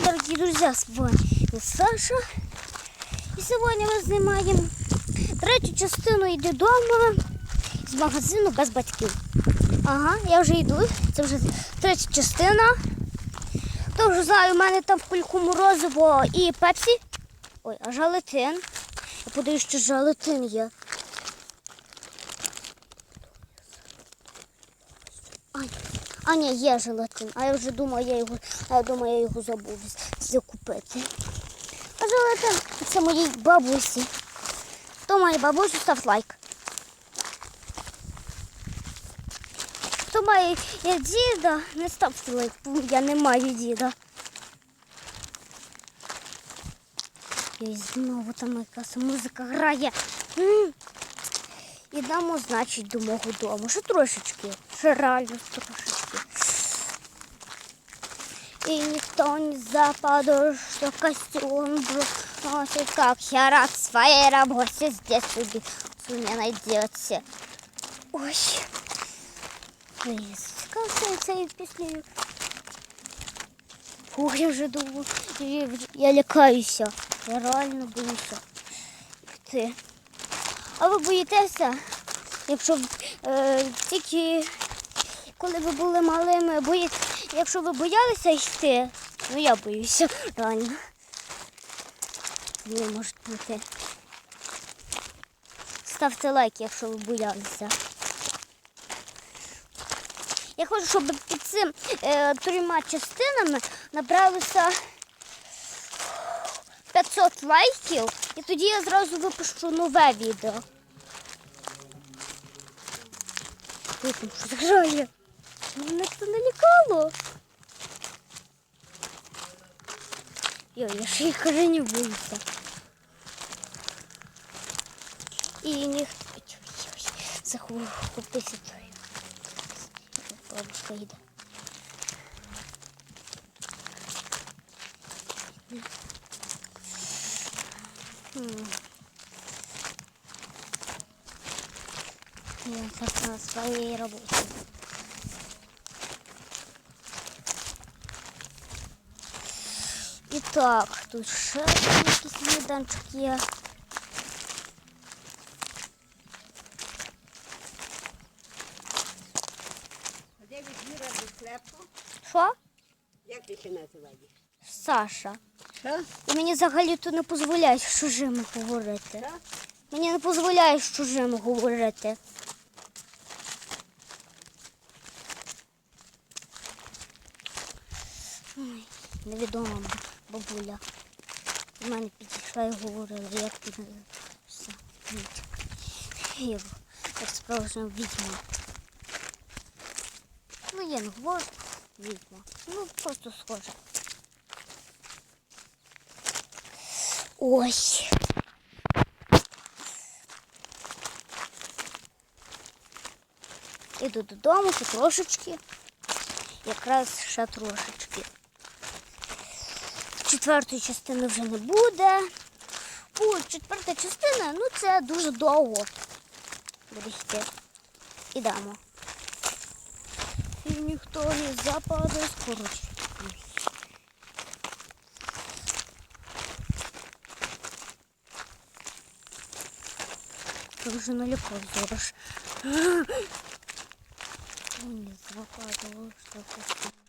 дня, дорогие друзья, с вами Саша. І сьогодні ми знімаємо третю частину «Йди дома» з магазину без батьків. Ага, я вже йду. Це вже третя частина. Хто вже знає, у мене там в кульку морозиво і пепсі. Ой, а жалетин. Я подаю, що жалетин є. Ай, а ні, є желатин. А я вже думаю, я його, я думаю, я його забув закупити. А желатин це моїй бабусі. Хто має бабусю, став лайк. Хто має я діда, не ставте лайк, я не маю діда. І знову там якась музика грає. М. Ідемо, значить, до мого дому. Ще трошечки. Ще реально трошечки. И никто не заподозрит, что костюм носит, как я рад своей работе. Здесь люди мне найдете. Ой. Блин, как цією піснею. Ой, я вже думаю, я, я лякаюся. Я реально боюся. Ти. А ви боїтеся, якщо е, тільки коли ви були малими, бої... якщо ви боялися йти, ну я боюся, реально. Не може бути. Ставте лайк, якщо ви боялися. Я хочу, щоб під цим е, трьома частинами набралося 500 лайків, і тоді я зразу випущу нове відео. Ой, там що грає? Мене це налякало. Йо, я їх вже не боюся. І ніхто... Захопися твою. Бабушка йде. М. Я так на своей работе. І так, тут ще якийсь майданчик є. А де відбіра до склепу? Що? Як ти ще називаєш? Саша. Що? І мені взагалі тут не дозволяють з чужими говорити. Що? Мені не дозволяють з чужими говорити. Ой, невідома бабуля. У мене підійшла і говорила, як ти все. Як справжня відьма. Ну, я не говорю відьма. Ну, просто схожа. Ой. Іду додому, ще трошечки. Якраз ще трошечки. Четвертої частини вже не буде. О, четверта частина, ну це дуже довго. Буде. Ідемо. І ніхто не западе скоро. Це же налегко зараз. Не западало, що це.